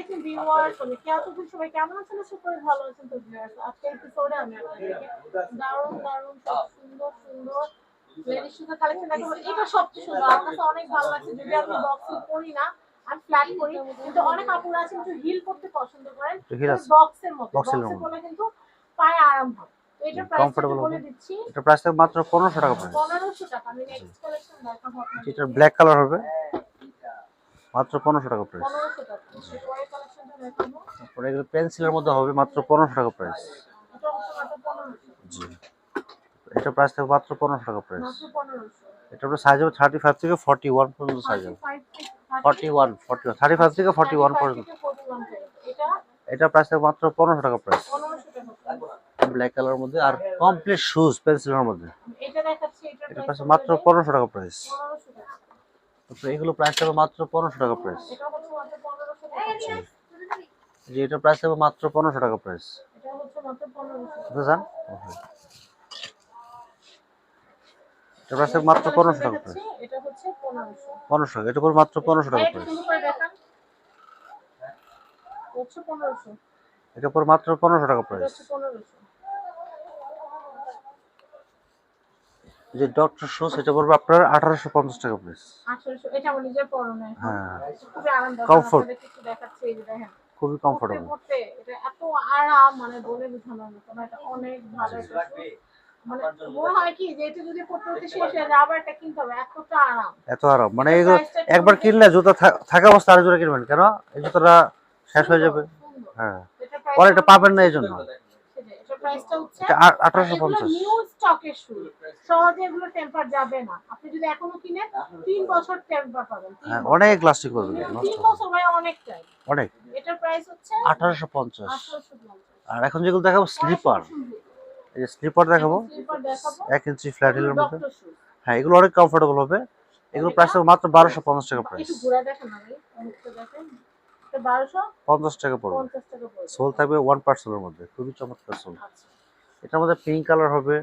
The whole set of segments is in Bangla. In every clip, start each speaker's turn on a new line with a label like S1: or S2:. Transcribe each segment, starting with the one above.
S1: আলাইকুম ভিউয়ার্স আমি সবাই কেমন আছেন? আশা করি ভালো আছেন তো ভিউয়ার্স। আজকের এপিসোডে আমি আপনাদেরকে দারুণ দারুণ সব সুন্দর সুন্দর লেডিস শুজের কালেকশন দেখাবো। এটা সবচেয়ে সুন্দর। আমার কাছে অনেক ভালো লাগছে। যদি আমি বক্সিং করি না ফ্ল্যাট করি কিন্তু অনেক আপুরা আছেন একটু হিল করতে পছন্দ করেন বক্সের মতো। বক্সের করলে কিন্তু পায়ে আরাম হয়। তো এটার প্রাইস বলে দিচ্ছি।
S2: এটা প্রাইস মাত্র পনেরোশো টাকা
S1: টাকা। আমি নেক্সট কালেকশন দেখাবো আপনাদের
S2: এটার ব্ল্যাক কালার হবে। মাত্র পনেরোশো টাকা প্রাইস তারপরে এগুলো পেন্সিলের মধ্যে হবে মাত্র পনেরোশো টাকা প্রাইস জি। এটা প্রাইস থাকবে মাত্র পনেরোশো টাকা প্রাইস এটা আপনার সাইজ হবে থার্টি ফাইভ থেকে ফর্টি ওয়ান পর্যন্ত সাইজ হবে। Forty one forty one thirty five থেকে ফর্টি ওয়ান পর্যন্ত।
S1: এটা
S2: প্রাইস থাকবে মাত্র পনেরোশো টাকা প্রাইস ব্ল্যাক কালারের মধ্যে আর কমপ্লিট শুজ পেন্সিলের মধ্যে।
S1: এটা
S2: প্রাইস মাত্র পনেরোশো টাকা প্রাইস তারপরে এগুলো প্রাইস থাকবে মাত্র পনেরোশো টাকা প্রাইস যে এটা প্রাইস থাকবে মাত্র পনেরোশো টাকা প্রাইস চান এটা প্রাইস মাত্র পনেরোশো টাকা প্রাইস
S1: পনেরোশো
S2: টাকা, এটা মাত্র পনেরোশো টাকা প্রাইস এটা পর মাত্র পনেরোশো টাকা প্রাইস
S1: হচ্ছে পনেরোশো
S2: যে ডক্টর শুজ এটা পড়বে আপনার আঠারোশো পঞ্চাশ টাকা প্রাইস হ্যাঁ।
S1: দেখেন।
S2: খুবই কমফোর্টেবল
S1: এটা এত আরাম মানে
S2: একবার কিনলে জুতা থাকা অবস্থা আরও জোরে কিনবেন কেন? এই জুতোটা শেষ হয়ে যাবে। হ্যাঁ। পরে এটা পাবেন না এই জন্য
S1: প্রাইসটা হচ্ছে
S2: এটা আঠারোশো পঞ্চাশ।
S1: নিউ স্টকের শু সহজে এগুলো টেম্পার যাবে না। আপনি যদি এখনও কিনেন তিন বছর টেম্পার পাবেন।
S2: হ্যাঁ অনেক লাস্টিং করবে
S1: তিন
S2: নষ্ট হবে।
S1: অনেকটাই
S2: অনেক
S1: এটার প্রাইস হচ্ছে
S2: আঠারোশো পঞ্চাশ। আর এখন যেগুলো দেখাবো স্লিপার এই যে স্লিপার দেখাবো
S1: স্লিপার দেখাবো।
S2: এক ইঞ্চি ফ্ল্যাট হিলের মধ্যে। হ্যাঁ এগুলো অনেক কমফোর্টেবল হবে। এগুলো প্রাইস মাত্র বারোশো পঞ্চাশ টাকা প্রাইস
S1: একটু ঘুরে দেখেন না ভাই দেখেন। এটা বারোশো
S2: পঞ্চাশ টাকা পড়বে।
S1: পঞ্চাশ টাকা পড়বে।
S2: সোল থাকবে ওয়ান পার্সেলের মধ্যে খুবই চমৎকার সোল।
S1: আচ্ছা।
S2: এটার মধ্যে পিঙ্ক কালার হবে।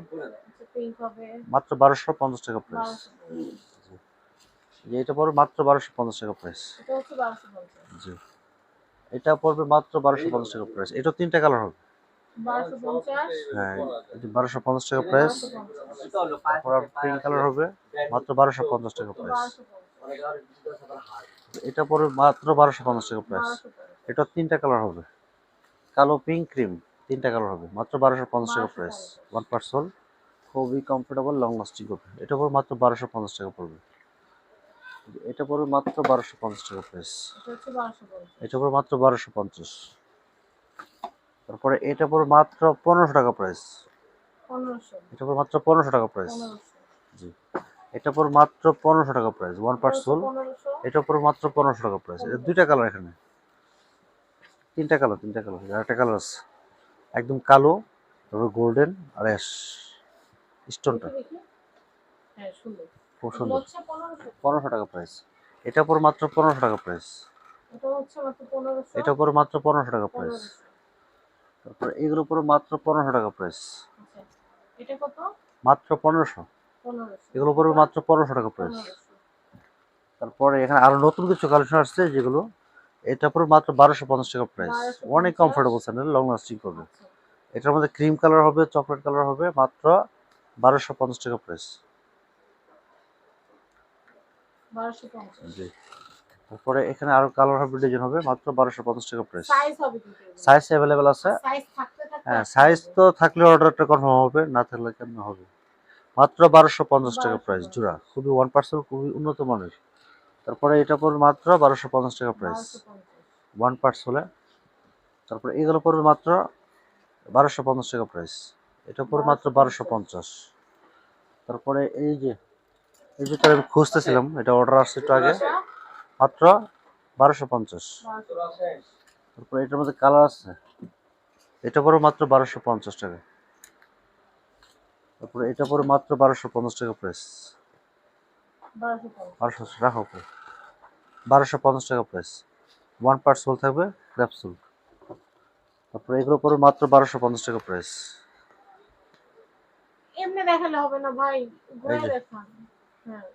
S1: পিঙ্ক হবে।
S2: মাত্র বারোশো পঞ্চাশ টাকা প্রাইস এটা পড়বে মাত্র বারোশো পঞ্চাশ টাকা প্রাইস জি। এটা পড়বে মাত্র বারোশো পঞ্চাশ টাকা প্রাইস এটা তিনটা কালার হবে। হ্যাঁ বারোশো পঞ্চাশ টাকা প্রাইস তারপর পিঙ্ক কালার হবে। মাত্র বারোশো পঞ্চাশ টাকা প্রাইস এটা পরে মাত্র বারোশো পঞ্চাশ টাকা প্রাইস এটা তিনটা কালার হবে। কালো পিঙ্ক ক্রিম তিনটা কালার হবে। মাত্র বারোশো পঞ্চাশ টাকা প্রাইস ওয়ান পার্সল খুবই কমফোর্টেবল লং লাস্টিং হবে। এটা পড়বে মাত্র বারোশো পঞ্চাশ টাকা পড়বে। এটা পড়বে মাত্র বারোশো পঞ্চাশ টাকা প্রাইস
S1: এটা
S2: পড়বে মাত্র বারোশো পঞ্চাশ। তারপরে এটা পড়বে মাত্র পনেরোশো টাকা প্রাইস এটা পড়বে মাত্র পনেরোশো টাকা প্রাইস জি। এটা পর মাত্র পনেরোশো টাকা প্রাইস ওয়ান পার্সল
S1: পনেরোশো
S2: এটা পড়বে মাত্র পনেরোশো টাকা প্রাইস এটা দুইটা কালার এখানে। তিনটা কালার তিনটা কালার একটা কালার আছে। একদম কালো তারপর গোল্ডেন আর অ্যাশ স্টোনটা
S1: হ্যাঁ
S2: খুব সুন্দর।
S1: পনেরোশো।
S2: টাকা প্রাইস এটা পর মাত্র পনেরোশো টাকা প্রাইস
S1: এটা হচ্ছে মাত্র পনেরোশো।
S2: এটা পর মাত্র পনেরোশো টাকা প্রাইস তারপর এগুলো পর মাত্র পনেরোশো টাকা প্রাইস
S1: আচ্ছা। এটা কত?
S2: মাত্র পনেরোশো। এগুলো পড়বে মাত্র পনেরোশো টাকা প্রাইস তারপরে এখানে আরও নতুন কিছু কালেকশন আসছে যেগুলো এটা পরে মাত্র বারোশো পঞ্চাশ টাকা প্রাইস অনেক কমফোর্টেবল স্যান্ডেল লং লাস্টিং করবে। এটার মধ্যে ক্রিম কালার হবে চকলেট কালার হবে মাত্র বারোশো পঞ্চাশ টাকা প্রাইস জি। তারপরে এখানে আরও কালার হবে ডিজাইন হবে মাত্র বারোশো পঞ্চাশ টাকা প্রাইস
S1: সাইজ
S2: অ্যাভেলেবেল আছে? হ্যাঁ সাইজ তো থাকলে অর্ডারটা কনফার্ম হবে না থাকলে কেমন হবে? মাত্র বারোশো পঞ্চাশ টাকা প্রাইস জোড়া। খুবই ওয়ান পার্সেন্ট খুবই উন্নত মানের। তারপরে এটা পড়বে মাত্র বারোশো পঞ্চাশ টাকা প্রাইস ওয়ান পার্টস হলে। তারপরে এগুলো পড়বে মাত্র বারোশো পঞ্চাশ টাকা প্রাইস এটা পড়বে মাত্র বারোশো পঞ্চাশ। তারপরে এই যে এই জুতো আমি খুঁজতেছিলাম এটা অর্ডার আসছে একটু আগে। মাত্র বারোশো পঞ্চাশ। তারপরে এটার মধ্যে কালার আছে। এটা পড়বে মাত্র বারোশো পঞ্চাশ টাকা। তারপরে এটা পরে মাত্র বারোশো পঞ্চাশ টাকা প্রাইস
S1: বারোশো
S2: রাখো। বারোশো পঞ্চাশ টাকা প্রাইস ওয়ান পার্ট সোল থাকবে ক্র্যাপ সোল তারপরে এগুলো পরে মাত্র বারোশো পঞ্চাশ টাকা প্রাইস
S1: এমনি দেখালে হবে না ভাই ঘুরে
S2: এই যে।
S1: দেখান। হ্যাঁ।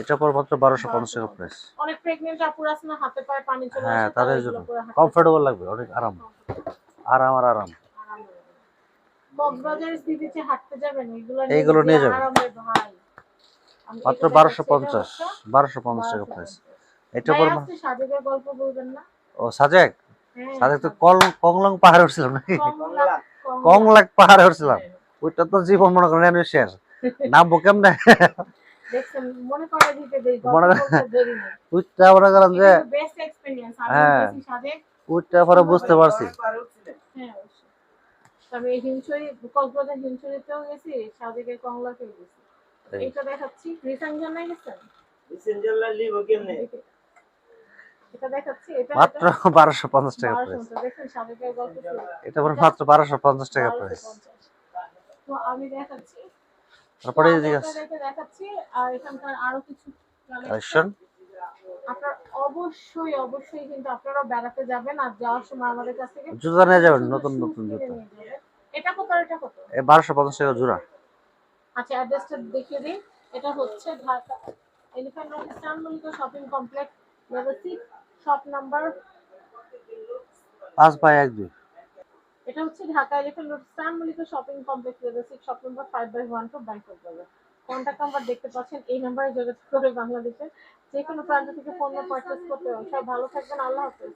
S2: এটা পর মাত্র বারোশো পঞ্চাশ টাকা প্রাইস
S1: অনেক প্রেগনেন্ট আপুর আছে না হাতে পায়ে পানি চলে
S2: হ্যাঁ তাদের জন্য। কমফোর্টেবল লাগবে অনেক আরাম। আরাম আর আরাম। এইগুলো নিয়ে যাবেন। মাত্র বারোশো পঞ্চাশ বারোশো পঞ্চাশ টাকা প্রাইস এটা পর ও সাজেক?
S1: হ্যাঁ,
S2: সাজেক তো কল কংলং পাহাড়ে উঠছিল নাকি। কংলাক পাহাড়ে উঠছিলাম। ওইটা তো জীবন মনে করেন আমি শেষ। নামবো কেমনে?
S1: মনে
S2: মনে ওইটা মনে করেন যে
S1: বেস্ট এক্সপেরিয়েন্স আমি
S2: হ্যাঁ। ওইটা পরে বুঝতে পারছি।
S1: হ্যাঁ এই হিমছড়ি কক্সবাজার হিমছড়িতেও গেছি সাজেকের কংলাতেও গেছি। এইটা দেখাচ্ছি। রিসাংজনে গেছেন? এটা দেখাচ্ছি। এটা
S2: মাত্র বারোশো পঞ্চাশ টাকা
S1: বারোশো
S2: প্রাইস
S1: মতো। সাজেকের গল্প।
S2: এটা মাত্র বারোশো পঞ্চাশ টাকা
S1: বারোশো
S2: প্রাইস
S1: পঞ্চাশ। তো আমি দেখাচ্ছি।
S2: তারপরে
S1: আমি দেখাচ্ছি আর এখানকার আরও কিছু
S2: কালেকশন
S1: আপনার অবশ্যই অবশ্যই কিন্তু আপনারা বেড়াতে যাবেন আর যাওয়ার সময় আমাদের কাছ থেকে
S2: জুতা নিয়ে যাবেন নতুন নতুন জুতা।
S1: এটা কত এটা কত?
S2: টাকা জোড়া।
S1: আচ্ছা অ্যাড্রেসটা দেখিয়ে দিই এটা হচ্ছে Dhaka elephant road Mallika shopping complex level shop number
S2: পাঁচ বাই এক দুই।
S1: এটা হচ্ছে Dhaka elephant road shopping complex level shop number five by one two Bangkok বাজার কন্ট্যাক্ট নাম্বার দেখতে পাচ্ছেন, এই নাম্বারে যোগাযোগ করে বাংলাদেশের যে কোনো প্রান্ত থেকে পণ্য পারচেস করতে হবে। সবাই ভালো থাকবেন, আল্লাহ হাফেজ।